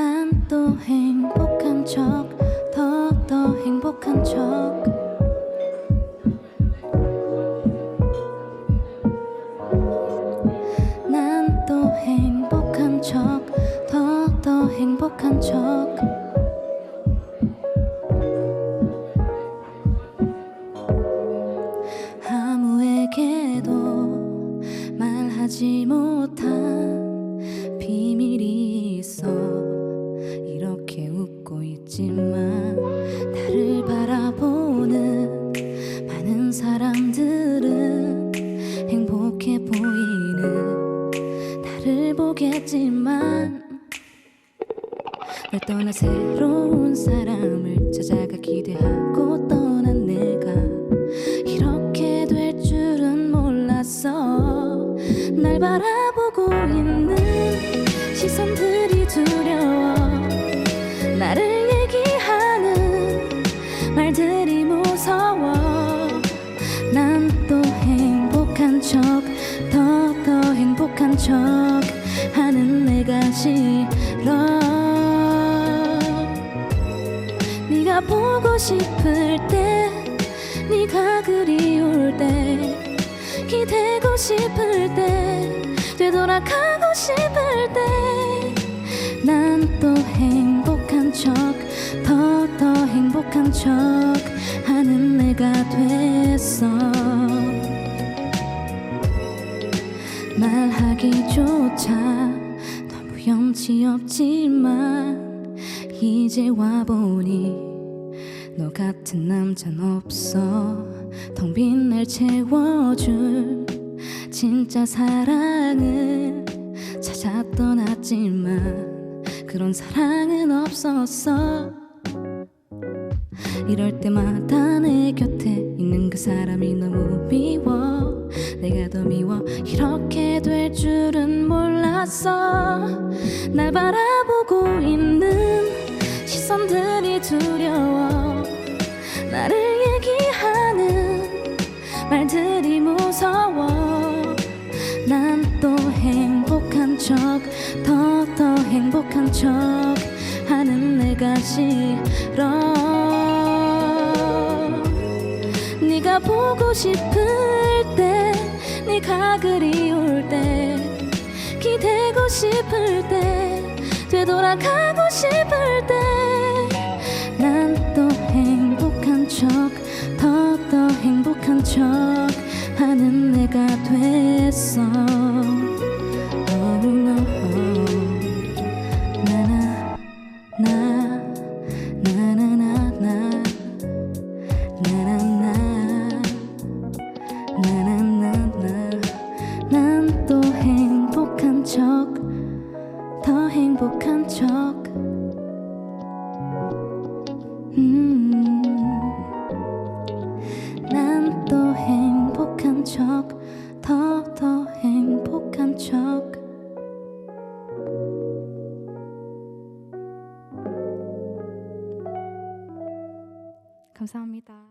난 또 행복한 척, 더 더 행복한 척. 난 또 행복한 척, 더 더 행복한 척. 아무에게도 말하지 못한 있지만 나를 바라보는 많은 사람들은 행복해 보이는 나를 보겠지만 날 떠나 새로운 사람을 찾아가 기대하고 떠난 내가 이렇게 될 줄은 몰랐어 날 바라 척 더 더 행복한 척 하는 내가 싫어. 네가 보고 싶을 때 네가 그리울 때 기대고 싶을 때 되돌아가고 싶을 때 난 또 행복한 척 더 더 행복한 척 하는 내가 됐어 말하기조차 너무 염치 없지만 이제 와보니 너 같은 남잔 없어. 텅 빈 날 채워줄 진짜 사랑을 찾아 떠났지만 그런 사랑은 없었어. 이럴 때마다 내 곁에 있는 그 사람이 너무 미워 내가 더 미워. 이렇게 될 줄은 몰랐어. 날 바라보고 있는 시선들이 두려워. 나를 얘기하는 말들이 무서워. 난 또 행복한 척 더 더 행복한 척 하는 내가 싫어. 네가 보고 싶을 때 네가 그리울 때 기대고 싶을 때 되돌아가고 싶을 때 난 또 행복한 척더더 행복한 척 하는 내가 됐어 음. 난또 행복한 척 더 더 행복한 척 감사합니다.